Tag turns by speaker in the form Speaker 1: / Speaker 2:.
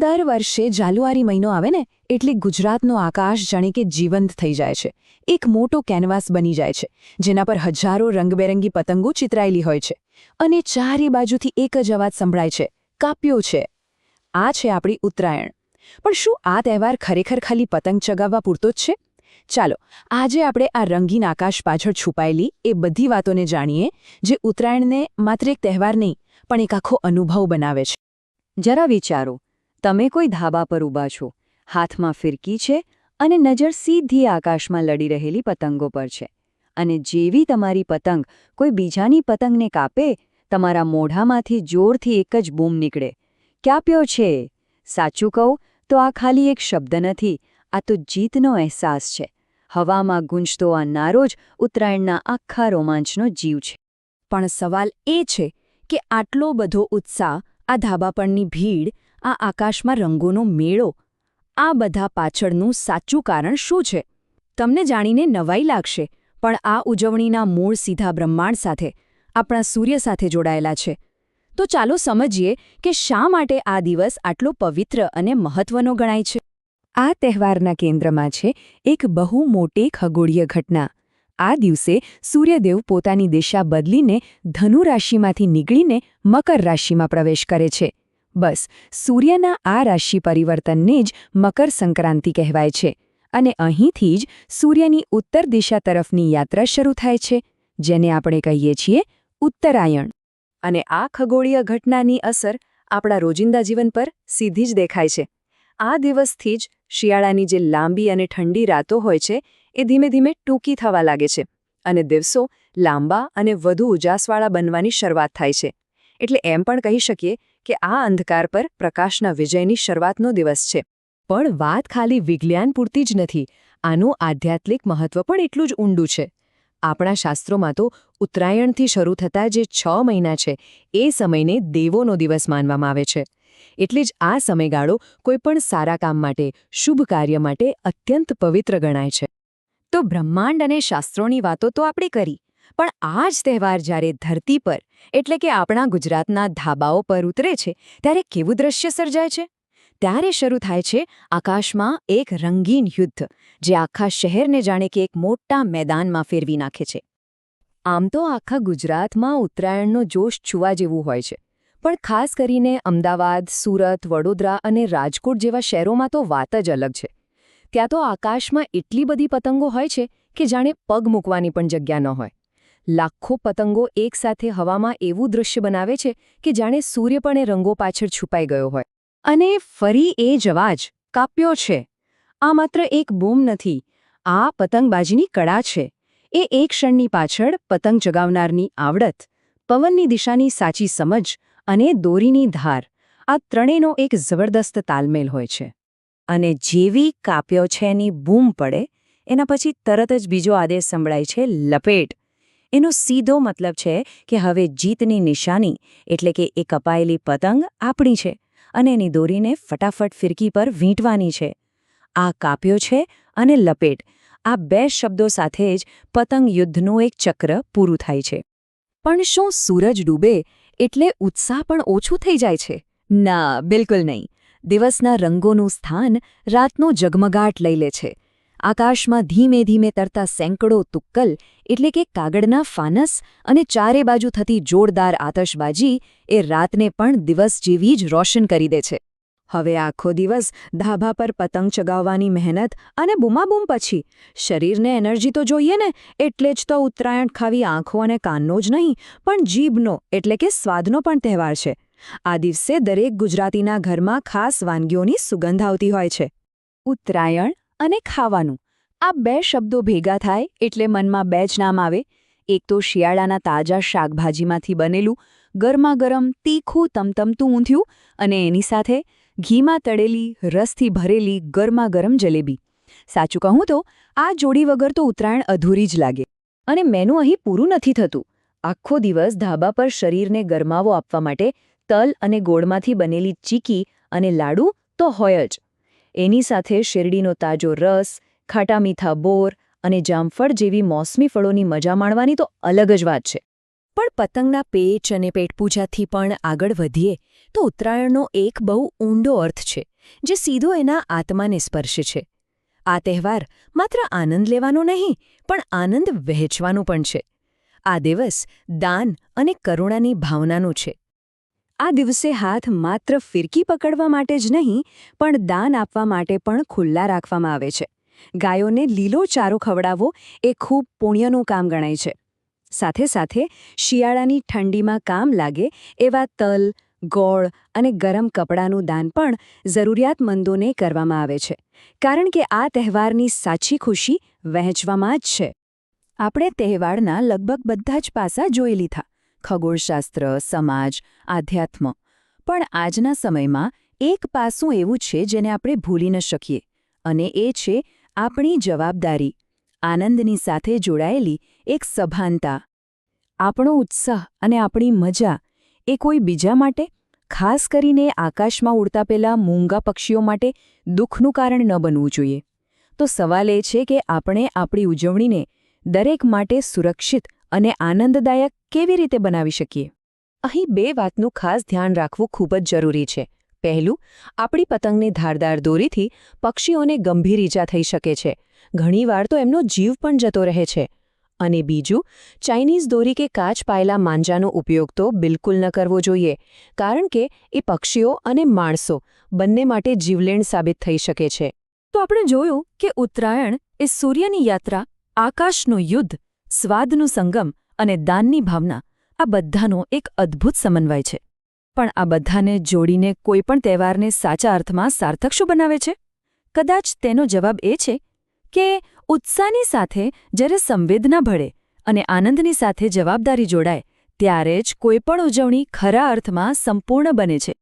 Speaker 1: દર વર્ષે જાન્યુઆરી મહિનો આવે ને, એટલે ગુજરાતનો આકાશ જાણે કે જીવંત થઈ જાય છે. એક મોટો કેનવાસ બની જાય છે, જેના પર હજારો રંગબેરંગી પતંગો ચિતરાયેલી હોય છે. અને ચારે બાજુથી એક જ અવાજ સંભળાય છે, કાપ્યો છે. આ છે આપણી ઉત્તરાયણ. પણ શું આ તહેવાર ખરેખર ખાલી પતંગ ચગાવવા પૂરતો જ છે? ચાલો, આજે આપણે આ રંગીન આકાશ પાછળ છુપાયેલી એ બધી વાતોને જાણીએ, જે ઉત્તરાયણને માત્ર એક તહેવાર નહીં, પણ એક આખો અનુભવ બનાવે છે.
Speaker 2: જરા વિચારો તમે કોઈ ધાબા પર ઊભા છો, હાથમાં ફિરકી છે અને નજર સીધી આકાશમાં લડી રહેલી પતંગો પર છે. અને જેવી તમારી પતંગ કોઈ બીજાની પતંગને કાપે, તમારા મોઢામાંથી જોરથી એક જ બૂમ નીકળે. ક્યાપ્યો છે? સાચું કહું તો આ ખાલી એક શબ્દ નથી, આ તો જીતનો અહેસાસ છે. હવામાં ગુંજતો આ નારો જ ઉત્તરાયણના આખા રોમાંચનો જીવ છે.
Speaker 1: પણ સવાલ એ છે કે આટલો બધો ઉત્સાહ, આ ધાબા પરની ભીડ આ આકાશમાં રંગોનો મેળો. આ બધા પાછળનું સાચું કારણ શું છે? તમને જાણીને નવાઈ લાગશે, પણ આ ઉજવણીના મૂળ સીધા બ્રહ્માંડ સાથે, આપણા સૂર્ય સાથે જોડાયેલા છે. તો ચાલો સમજીએ કે શા માટે આ દિવસ આટલો પવિત્ર અને મહત્વનો ગણાય છે. આ તહેવારના કેન્દ્રમાં છે એક બહુ મોટી ખગોળીય ઘટના. આ દિવસે સૂર્યદેવ પોતાની દિશા બદલીને ધનુ રાશિમાંથી નીકળીને મકર રાશિમાં પ્રવેશ કરે છે. બસ, સૂર્યના આ રાશિ પરિવર્તનને જ મકર સંક્રાંતિ કહેવાય છે અને અહીંથી જ સૂર્યની ઉત્તર દિશા તરફની યાત્રા શરૂ થાય છે, જેને આપણે કહીએ છીએ ઉત્તરાયણ. અને આ ખગોળીય ઘટનાની અસર આપણા રોજિંદા જીવન પર સીધી જ દેખાય છે. આ દિવસથી જ શિયાળાની જે લાંબી અને ઠંડી રાતો હોય છે, એ ધીમે ધીમે ટૂંકી થવા લાગે છે અને દિવસો લાંબા અને વધુ ઉજાસવાળા બનવાની શરૂઆત થાય છે. એટલે એમ પણ કહી શકીએ કે આ અંધકાર પર પ્રકાશના વિજયની શરૂઆતનો દિવસ છે. પણ વાત ખાલી વિજ્ઞાન પૂરતી જ નથી. આનું આધ્યાત્મિક મહત્વ પણ એટલું જ ઊંડું છે. આપણા શાસ્ત્રોમાં તો ઉત્તરાયણથી શરૂ થતા જે છ મહિના છે, એ સમયને દેવોનો દિવસ માનવામાં આવે છે. એટલે જ આ સમયગાળો કોઈપણ સારા કામ માટે, શુભ કાર્ય માટે અત્યંત પવિત્ર ગણાય છે. તો બ્રહ્માંડ અને શાસ્ત્રોની વાતો તો આપણે કરી. પણ આ જ તહેવાર જ્યારે ધરતી પર, એટલે કે આપણા ગુજરાતના ધાબાઓ પર ઉતરે છે, ત્યારે કેવું દ્રશ્ય સર્જાય છે? ત્યારે શરૂ થાય છે આકાશમાં એક રંગીન યુદ્ધ, જે આખા શહેરને જાણે કે એક મોટા મેદાનમાં ફેરવી નાખે છે. આમ તો આખા ગુજરાતમાં ઉત્તરાયણનો જોશ છુવા જેવું હોય છે. પણ ખાસ કરીને અમદાવાદ, સુરત, વડોદરા અને રાજકોટ જેવા શહેરોમાં તો વાત જ અલગ છે. ત્યાં તો આકાશમાં એટલી બધી પતંગો હોય છે કે જાણે પગ મૂકવાની પણ જગ્યા ન હોય. લાખો પતંગો એકસાથે હવામાં એવું દૃશ્ય બનાવે છે કે જાણે સૂર્ય પણ રંગો પાછળ છુપાઈ ગયો હોય. અને ફરી એ જ અવાજ કાપ્યો છે. આ માત્ર એક બૂમ નથી, આ પતંગબાજીની કળા છે. એ એક ક્ષણની પાછળ પતંગ ચગાવનારની આવડત, પવનની દિશાની સાચી સમજ અને દોરીની ધાર. આ ત્રણેયનો એક જબરદસ્ત તાલમેલ હોય છે. અને જેવી કાપ્યો છે એની બૂમ પડે, એના પછી તરત જ બીજો આદેશ સંભળાય છે, લપેટ. એનો સીધો મતલબ છે કે હવે જીતની નિશાની એટલે કે એ કપાયેલી પતંગ આપણી છે અને એની દોરીને ફટાફટ ફિરકી પર વીંટવાની છે. આ કાપ્યો છે અને લપેટ. આ બે શબ્દો સાથે જ પતંગ યુદ્ધનું એક ચક્ર પૂરું થાય છે. પણ શું સૂરજ ડૂબે એટલે ઉત્સાહ પણ ઓછું થઈ જાય છે? ના, બિલકુલ નહીં. દિવસના રંગોનું સ્થાન રાતનો જગમગાટ લઈ લે છે. આકાશમાં ધીમે ધીમે તરતા સેંકડો તુક્કલ, એટલે કે કાગળના ફાનસ અને ચારે બાજુ થતી જોરદાર આતશબાજી, એ રાતને પણ દિવસ જેવી જ રોશન કરી દે છે. હવે આખો દિવસ ધાબા પર પતંગ ચગાવવાની મહેનત અને બૂમાબૂમ પછી, શરીરને એનર્જી તો જોઈએ ને, એટલે જ તો ઉત્તરાયણ ખાવી આંખો અને કાનનો જ નહીં, પણ જીભનો, એટલે કે સ્વાદનો પણ તહેવાર છે. આ દિવસે દરેક ગુજરાતીના ઘરમાં ખાસ વાનગીઓની સુગંધ આવતી હોય છે. ઉત્તરાયણ અને ખાવાનું. આ બે શબ્દો ભેગા થાય એટલે મનમાં બે જ નામ આવે. એક તો શિયાળાના તાજા શાકભાજીમાંથી બનેલું ગરમા ગરમ તીખું, તમતમતું ઊંધિયું અને એની સાથે ઘીમાં તળેલી, રસથી ભરેલી ગરમા ગરમ જલેબી. સાચું કહું તો, આ જોડી વગર તો ઉત્તરાયણ અધૂરી જ લાગે. અને મેનું અહીં પૂરું નથી થતું. આખો દિવસ ધાબા પર શરીરને ગરમાવો આપવા માટે તલ અને ગોળમાંથી બનેલી ચીકી અને લાડુ તો હોય જ. એની સાથે શેરડીનો તાજો રસ, ખાટા મીઠા બોર અને જામફળ જેવી મોસમી ફળોની મજા માણવાની તો અલગ જ વાત છે. પણ પતંગના પેચ અને પેટપૂજાથી પણ આગળ વધીએ, તો ઉત્તરાયણનો એક બહુ ઊંડો અર્થ છે, જે સીધો એના આત્માને સ્પર્શે છે. આ તહેવાર માત્ર આનંદ લેવાનો નહીં, પણ આનંદ વહેંચવાનો પણ છે. આ દિવસ દાન અને કરુણાની ભાવનાનું છે. આ દિવસે હાથ માત્ર ફિરકી પકડવા માટે જ નહીં, પણ દાન આપવા માટે પણ ખુલ્લા રાખવામાં આવે છે. ગાયોને લીલો ચારો ખવડાવવો એ ખૂબ પુણ્યનું કામ ગણાય છે. સાથે સાથે શિયાળાની ઠંડીમાં કામ લાગે એવા તલ, ગોળ અને ગરમ કપડાનું દાન પણ જરૂરિયાતમંદોને કરવામાં આવે છે. કારણ કે આ તહેવારની સાચી ખુશી વહેંચવામાં જ છે. આપણે તહેવારના લગભગ બધા જ પાસા જોઈ લીધા ખગોળશાસ્ત્ર, સમાજ, આધ્યાત્મ. પણ આજના સમયમાં એક પાસું એવું છે જેને આપણે ભૂલી ન શકીએ અને એ છે આપણી જવાબદારી, આનંદની સાથે જોડાયેલી એક સભાનતા. આપણો ઉત્સાહ અને આપણી મજા એ કોઈ બીજા માટે, ખાસ કરીને આકાશમાં ઉડતા પેલા મૂંગા પક્ષીઓ માટે દુઃખનું કારણ ન બનવું જોઈએ. તો સવાલ એ છે કે આપણે આપણી ઉજવણીને દરેક માટે સુરક્ષિત અને આનંદદાયક કેવી રીતે બનાવી શકીએ? અહીં બે વાતનું ખાસ ધ્યાન રાખવું ખૂબ જ જરૂરી છે. પહેલું, આપણી પતંગની ધારદાર દોરીથી પક્ષીઓને ગંભીર ઈજા થઈ શકે છે. ઘણીવાર તો એમનો જીવ પણ જતો રહે છે. અને બીજું, ચાઇનીઝ દોરી કે કાચ પાયેલા માંજાનો ઉપયોગ તો બિલકુલ ન કરવો જોઈએ, કારણ કે એ પક્ષીઓ અને માણસો બંને માટે જીવલેણ સાબિત થઈ શકે છે. તો આપણે જોયું કે ઉત્તરાયણ એ સૂર્યની યાત્રા, આકાશનું યુદ્ધ, સ્વાદનું સંગમ અને દાનની ભાવના આ બધાનો એક અદ્ભુત સમન્વય છે. પણ આ બધાને જોડીને કોઈ પણ તહેવારને સાચા અર્થમાં સાર્થક શું બનાવે છે? કદાચ તેનો જવાબ એ છે કે ઉત્સાહની સાથે જ્યારે સંવેદના ભળે અને આનંદની સાથે જવાબદારી જોડાય, ત્યારે જ કોઈપણ ઉજવણી ખરા અર્થમાં સંપૂર્ણ બને છે.